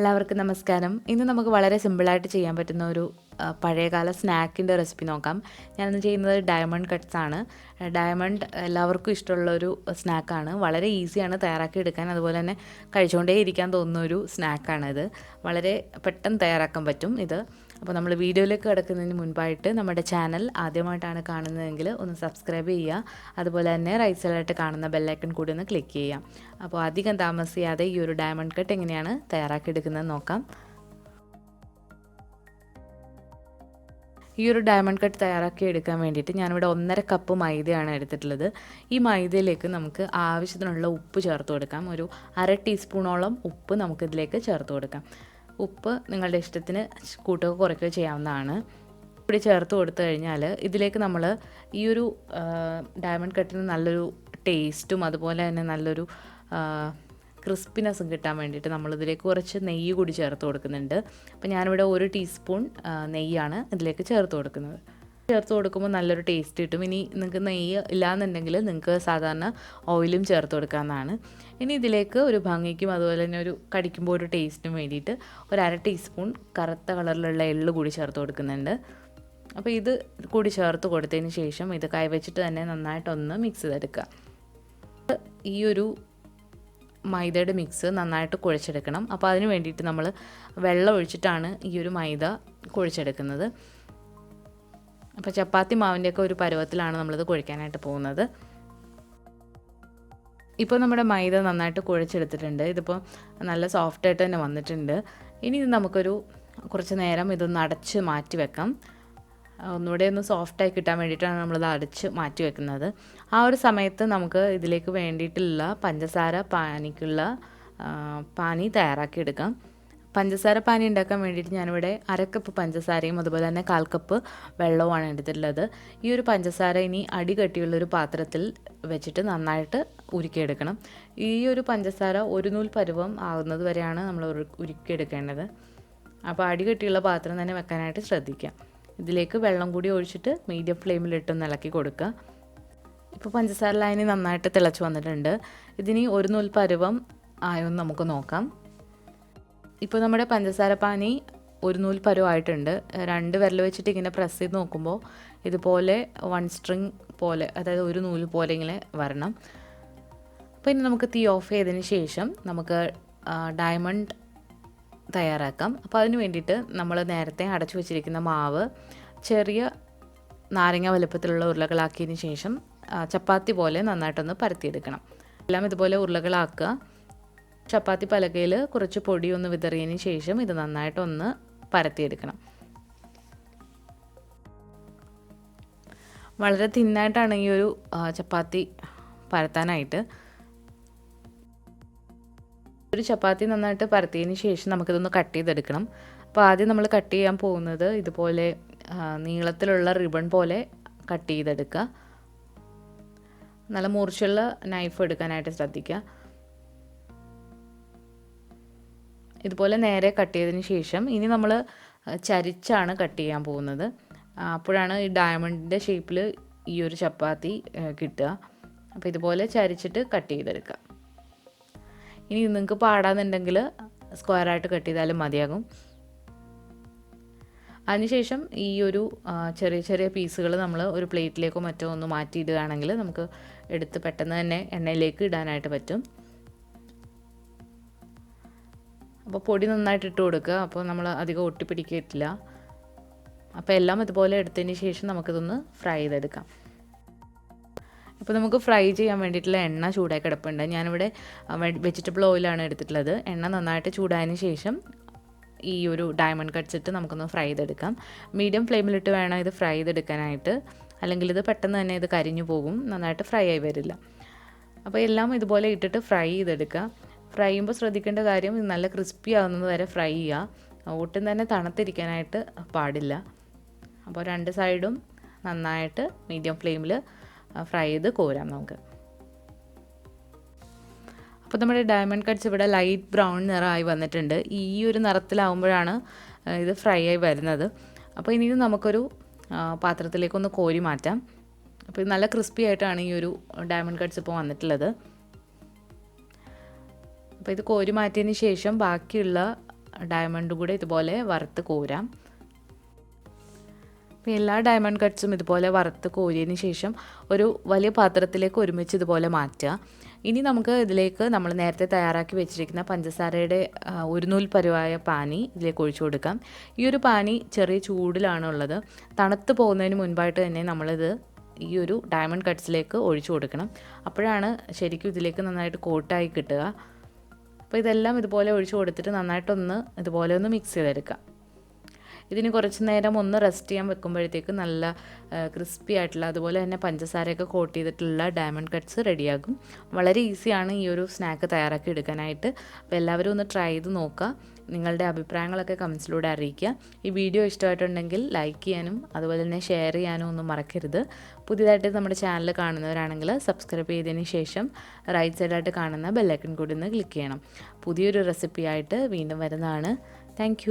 എല്ലാവർക്കും നമസ്കാരം. ഇന്ന് നമുക്ക് വളരെ സിമ്പിളായിട്ട് ചെയ്യാൻ പറ്റുന്ന ഒരു പഴയകാല സ്നാക്കിന്റെ റെസിപ്പി നോക്കാം. ഞാനിന്ന് ചെയ്യുന്നത് ഡയമണ്ട് കട്ട്സ് ആണ്. ഡയമണ്ട് എല്ലാവർക്കും ഇഷ്ടമുള്ള ഒരു സ്നാക്കാണ് വളരെ ഈസിയാണ് തയ്യാറാക്കി എടുക്കാൻ. അതുപോലെ തന്നെ കഴിച്ചുകൊണ്ടേ ഇരിക്കാൻ തോന്നുന്ന ഒരു സ്നാക്കാണ് ഇത്. വളരെ പെട്ടെന്ന് തയ്യാറാക്കാൻ പറ്റും ഇത്. അപ്പോൾ നമ്മൾ വീഡിയോയിലേക്ക് കിടക്കുന്നതിന് മുൻപായിട്ട് നമ്മുടെ ചാനൽ ആദ്യമായിട്ടാണ് കാണുന്നതെങ്കിൽ ഒന്ന് സബ്സ്ക്രൈബ് ചെയ്യുക. അതുപോലെ തന്നെ റൈറ്റ് സൈഡായിട്ട് കാണുന്ന ബെല്ലൈക്കൺ കൂടി ഒന്ന് ക്ലിക്ക് ചെയ്യാം അപ്പോൾ അധികം താമസിയാതെ ഈ ഒരു ഡയമണ്ട് കട്ട് എങ്ങനെയാണ് തയ്യാറാക്കിയെടുക്കുന്നത് നോക്കാം. ഈ ഒരു ഡയമണ്ട് കട്ട് തയ്യാറാക്കി എടുക്കാൻ വേണ്ടിയിട്ട് ഞാനിവിടെ ഒന്നര കപ്പ് മൈദയാണ് എടുത്തിട്ടുള്ളത്. ഈ മൈദയിലേക്ക് നമുക്ക് ആവശ്യത്തിനുള്ള ഉപ്പ് ചേർത്ത് കൊടുക്കാം. ഒരു അര ടീസ്പൂണോളം ഉപ്പ് നമുക്കിതിലേക്ക് ചേർത്ത് കൊടുക്കാം. ഉപ്പ് നിങ്ങളുടെ ഇഷ്ടത്തിന് കൂട്ടുകയോ കുറയ്ക്കുകയോ ചെയ്യാവുന്നതാണ്. ഇവിടെ ചേർത്ത് കൊടുത്തു കഴിഞ്ഞാൽ ഇതിലേക്ക് നമ്മൾ ഈ ഒരു ഡയമണ്ട് കട്ടിന് നല്ലൊരു ടേസ്റ്റും അതുപോലെ തന്നെ നല്ലൊരു ക്രിസ്പിനെസ്സും കിട്ടാൻ വേണ്ടിയിട്ട് നമ്മളിതിലേക്ക് കുറച്ച് നെയ്യ് കൂടി ചേർത്ത് കൊടുക്കുന്നുണ്ട്. അപ്പോൾ ഞാനിവിടെ ഒരു ടീസ്പൂൺ നെയ്യാണ് ഇതിലേക്ക് ചേർത്ത് കൊടുക്കുന്നത്. ചേർത്ത് കൊടുക്കുമ്പോൾ നല്ലൊരു ടേസ്റ്റ് കിട്ടും. ഇനി നിങ്ങൾക്ക് നെയ്യ് ഇല്ലാന്നുണ്ടെങ്കിൽ നിങ്ങൾക്ക് സാധാരണ ഓയിലും ചേർത്ത് കൊടുക്കാവുന്നതാണ്. ഇനി ഇതിലേക്ക് ഒരു ഭംഗിക്കും അതുപോലെ തന്നെ ഒരു കടിക്കുമ്പോൾ ഒരു ടേസ്റ്റിനും വേണ്ടിയിട്ട് ഒരു അര ടീസ്പൂൺ കറുത്ത കളറിലുള്ള എള്ള് കൂടി ചേർത്ത് കൊടുക്കുന്നുണ്ട്. അപ്പോൾ ഇത് കൂടി ചേർത്ത് കൊടുത്തതിന് ശേഷം ഇത് കൈവച്ചിട്ട് തന്നെ നന്നായിട്ടൊന്ന് മിക്സ് ചെയ്തെടുക്കുക. ഈ ഒരു മൈദയുടെ മിക്സ് നന്നായിട്ട് കുഴച്ചെടുക്കണം. അപ്പോൾ അതിന് വേണ്ടിയിട്ട് നമ്മൾ വെള്ളം ഒഴിച്ചിട്ടാണ് ഈ ഒരു മൈദ കുഴച്ചെടുക്കുന്നത്. അപ്പോൾ ചപ്പാത്തി മാവിന്റെയൊക്കെ ഒരു പരുവത്തിലാണ് നമ്മളിത് കുഴിക്കാനായിട്ട് പോകുന്നത്. ഇപ്പോൾ നമ്മുടെ മൈദ നന്നായിട്ട് കുഴച്ചെടുത്തിട്ടുണ്ട്. ഇതിപ്പോൾ നല്ല സോഫ്റ്റായിട്ട് തന്നെ വന്നിട്ടുണ്ട്. ഇനി ഇത് നമുക്കൊരു കുറച്ച് നേരം ഇതൊന്ന് അടച്ച് മാറ്റി വെക്കാം. ഒന്നുകൂടെ ഒന്ന് സോഫ്റ്റായി കിട്ടാൻ വേണ്ടിയിട്ടാണ് നമ്മളിത് അടച്ച് മാറ്റി വെക്കുന്നത്. ആ ഒരു സമയത്ത് നമുക്ക് ഇതിലേക്ക് വേണ്ടിയിട്ടുള്ള പഞ്ചസാര പാനിക്കുള്ള പാനി തയ്യാറാക്കി എടുക്കാം. പഞ്ചസാര പാനി ഉണ്ടാക്കാൻ വേണ്ടിയിട്ട് ഞാനിവിടെ അരക്കപ്പ് പഞ്ചസാരയും അതുപോലെ തന്നെ കാൽ കപ്പ് വെള്ളവുമാണ് എടുത്തിട്ടുള്ളത്. ഈ ഒരു പഞ്ചസാര ഇനി അടി കട്ടിയുള്ളൊരു പാത്രത്തിൽ വെച്ചിട്ട് നന്നായിട്ട് ഉരുക്കിയെടുക്കണം. ഈ ഒരു പഞ്ചസാര ഒരു നൂൽ പരുവം ആകുന്നത് വരെയാണ് നമ്മൾ ഉരു- ഉരുക്കിയെടുക്കേണ്ടത്. അപ്പോൾ അടി കെട്ടിയുള്ള പാത്രം തന്നെ വെക്കാനായിട്ട് ശ്രദ്ധിക്കാം. ഇതിലേക്ക് വെള്ളം കൂടി ഒഴിച്ചിട്ട് മീഡിയം ഫ്ലെയിമിലിട്ടൊന്ന് ഇളക്കി കൊടുക്കുക. ഇപ്പോൾ പഞ്ചസാര ലൈനി നന്നായിട്ട് തിളച്ച് വന്നിട്ടുണ്ട്. ഇതിനി ഒരു നൂൽ പരുവം ആയൊന്ന് നമുക്ക് നോക്കാം. ഇപ്പോൾ നമ്മുടെ പഞ്ചസാര പാനി ഒരു നൂൽ പരുവായിട്ടുണ്ട് രണ്ട് വിരൽ വെച്ചിട്ട് ഇങ്ങനെ പ്രസ് ചെയ്ത് നോക്കുമ്പോൾ ഇതുപോലെ വൺ സ്ട്രിങ് പോലെ അതായത് ഒരു നൂൽ പോലെ ഇങ്ങനെ വരണം. അപ്പോൾ ഇനി നമുക്ക് തീ ഓഫ് ചെയ്തതിന് ശേഷം നമുക്ക് ഡയമണ്ട് തയ്യാറാക്കാം. അപ്പോൾ അതിന് വേണ്ടിയിട്ട് നമ്മൾ നേരത്തെ അടച്ചു വെച്ചിരിക്കുന്ന മാവ് ചെറിയ നാരങ്ങ വലുപ്പത്തിലുള്ള ഉരുളകളാക്കിയതിന് ശേഷം ചപ്പാത്തി പോലെ നന്നായിട്ടൊന്ന് പരത്തിയെടുക്കണം. എല്ലാം ഇതുപോലെ ഉരുളകളാക്കുക. ചപ്പാത്തി പലകയിൽ കുറച്ച് പൊടി ഒന്ന് വിതറിയതിന് ശേഷം ഇത് നന്നായിട്ടൊന്ന് പരത്തിയെടുക്കണം. വളരെ തിന്നായിട്ടാണ് ഈ ഒരു ചപ്പാത്തി പരത്താനായിട്ട്. ഒരു ചപ്പാത്തി നന്നായിട്ട് പരത്തിയതിന് ശേഷം നമുക്കിതൊന്ന് കട്ട് ചെയ്തെടുക്കണം. അപ്പോൾ ആദ്യം നമ്മൾ കട്ട് ചെയ്യാൻ പോകുന്നത് ഇതുപോലെ നീളത്തിലുള്ള റിബൺ പോലെ കട്ട് ചെയ്തെടുക്കുക. നല്ല മൂർച്ചയുള്ള നൈഫ് എടുക്കാനായിട്ട് ശ്രദ്ധിക്കുക. ഇതുപോലെ നേരെ കട്ട് ചെയ്തതിന് ശേഷം ഇനി നമ്മൾ ചരിച്ചാണ് കട്ട് ചെയ്യാൻ പോകുന്നത്. അപ്പോഴാണ് ഈ ഡയമണ്ടിന്റെ ഷേപ്പിൽ ഈ ഒരു ചപ്പാത്തി കിട്ടുക. അപ്പോൾ ഇതുപോലെ ചരിച്ചിട്ട് കട്ട് ചെയ്തെടുക്കുക. ഇനി നിങ്ങൾക്ക് പാടാന്നുണ്ടെങ്കിൽ സ്ക്വയറായിട്ട് കട്ട് ചെയ്താലും മതിയാകും. അതിനുശേഷം ഈ ഒരു ചെറിയ ചെറിയ പീസുകൾ നമ്മൾ ഒരു പ്ലേറ്റിലേക്കോ മറ്റോ ഒന്ന് മാറ്റിയിടുകയാണെങ്കിൽ നമുക്ക് എടുത്ത് പെട്ടെന്ന് തന്നെ എണ്ണയിലേക്ക് ഇടാനായിട്ട് പറ്റും. അപ്പോൾ പൊടി നന്നായിട്ട് ഇട്ട് കൊടുക്കുക. അപ്പോൾ നമ്മൾ അധികം ഒട്ടിപ്പിടിക്കില്ല അപ്പോൾ എല്ലാം ഇതുപോലെ എടുത്തതിന് ശേഷം നമുക്കിതൊന്ന് ഫ്രൈ ചെയ്തെടുക്കാം. ഇപ്പോൾ നമുക്ക് ഫ്രൈ ചെയ്യാൻ വേണ്ടിയിട്ടുള്ള എണ്ണ ചൂടായി കിടപ്പുണ്ട് ഞാനിവിടെ വെജിറ്റബിൾ ഓയിലാണ് എടുത്തിട്ടുള്ളത്. എണ്ണ നന്നായിട്ട് ചൂടായതിന് ശേഷം ഈ ഒരു ഡയമണ്ട് കട്ട്സ് ഇട്ട് നമുക്കൊന്ന് ഫ്രൈ ചെയ്തെടുക്കാം. മീഡിയം ഫ്ലെയിമിലിട്ട് വേണം ഇത് ഫ്രൈ ചെയ്തെടുക്കാനായിട്ട്. അല്ലെങ്കിൽ ഇത് പെട്ടെന്ന് തന്നെ ഇത് കരിഞ്ഞു പോകും. നന്നായിട്ട് ഫ്രൈ ആയി വരില്ല. അപ്പോൾ എല്ലാം ഇതുപോലെ ഇട്ടിട്ട് ഫ്രൈ ചെയ്തെടുക്കുക. ഫ്രൈ ചെയ്യുമ്പോൾ ശ്രദ്ധിക്കേണ്ട കാര്യം ഇത് നല്ല ക്രിസ്പി ആവുന്നത് വരെ ഫ്രൈ ചെയ്യുക. ഒട്ടും തന്നെ തണുത്തിരിക്കാനായിട്ട് പാടില്ല. അപ്പോൾ രണ്ട് സൈഡും നന്നായിട്ട് മീഡിയം ഫ്ലെയിമിൽ ഫ്രൈ ചെയ്ത് കോരാം നമുക്ക്. അപ്പോൾ നമ്മുടെ ഡയമണ്ട് കട്ട്സ് ഇവിടെ ലൈറ്റ് ബ്രൗൺ നിറമായി വന്നിട്ടുണ്ട്. ഈ ഒരു നിറത്തിലാവുമ്പോഴാണ് ഇത് ഫ്രൈ ആയി വരുന്നത്. അപ്പോൾ ഇനി നമുക്കൊരു പാത്രത്തിലേക്കൊന്ന് കോരി മാറ്റാം. അപ്പോൾ നല്ല ക്രിസ്പി ആയിട്ടാണ് ഈ ഒരു ഡയമണ്ട് കട്ട്സ് ഇപ്പോൾ വന്നിട്ടുള്ളത്. അപ്പോൾ ഇത് കോരി മാറ്റിയതിന് ശേഷം ബാക്കിയുള്ള ഡയമണ്ട് കൂടെ ഇതുപോലെ വറുത്ത് കോരാം. എല്ലാ ഡയമണ്ട് കട്ട്സും ഇതുപോലെ വറുത്ത് കോരിയതിന് ശേഷം ഒരു വലിയ പാത്രത്തിലേക്ക് ഒരുമിച്ച് ഇതുപോലെ മാറ്റുക. ഇനി നമുക്ക് ഇതിലേക്ക് നമ്മൾ നേരത്തെ തയ്യാറാക്കി വെച്ചിരിക്കുന്ന പഞ്ചസാരയുടെ ഒരു നൂൽ പരുവായ പാനി ഇതിലേക്ക് ഒഴിച്ചു കൊടുക്കാം. ഈ ഒരു പാനി ചെറിയ ചൂടിലാണ് ഉള്ളത്. തണുത്ത് പോകുന്നതിന് മുൻപായിട്ട് തന്നെ നമ്മളിത് ഈ ഒരു ഡയമണ്ട് കട്ട്സിലേക്ക് ഒഴിച്ചു കൊടുക്കണം. അപ്പോഴാണ് ശരിക്കും ഇതിലേക്ക് നന്നായിട്ട് കോട്ടായി കിട്ടുക. അപ്പോൾ ഇതെല്ലാം ഇതുപോലെ ഒഴിച്ചു കൊടുത്തിട്ട് നന്നായിട്ടൊന്ന് ഇതുപോലെ ഒന്ന് മിക്സ് ചെയ്തെടുക്കാം ഇതിന് കുറച്ച് നേരം ഒന്ന് റെസ്റ്റ് ചെയ്യാൻ വെക്കുമ്പോഴത്തേക്ക് നല്ല ക്രിസ്പി ആയിട്ടുള്ള അതുപോലെ തന്നെ പഞ്ചസാരയൊക്കെ കോട്ട് ചെയ്തിട്ടുള്ള ഡയമണ്ട് കട്ട്സ് റെഡിയാകും വളരെ ഈസിയാണ് ഈ ഒരു സ്നാക്ക് തയ്യാറാക്കി എടുക്കാനായിട്ട്. അപ്പോൾ എല്ലാവരും ഒന്ന് ട്രൈ ചെയ്ത് നോക്കുക. നിങ്ങളുടെ അഭിപ്രായങ്ങളൊക്കെ കമൻസിലൂടെ അറിയിക്കുക. ഈ വീഡിയോ ഇഷ്ടമായിട്ടുണ്ടെങ്കിൽ ലൈക്ക് ചെയ്യാനും അതുപോലെ തന്നെ ഷെയർ ചെയ്യാനും ഒന്നും മറക്കരുത്. പുതിയതായിട്ട് നമ്മുടെ ചാനൽ കാണുന്നവരാണെങ്കിൽ സബ്സ്ക്രൈബ് ചെയ്തതിന് ശേഷം റൈറ്റ് സൈഡായിട്ട് കാണുന്ന ബെല്ലൈക്കൺ കൂടി ഒന്ന് ക്ലിക്ക് ചെയ്യണം. പുതിയൊരു റെസിപ്പിയായിട്ട് വീണ്ടും വരുന്നതാണ്. താങ്ക്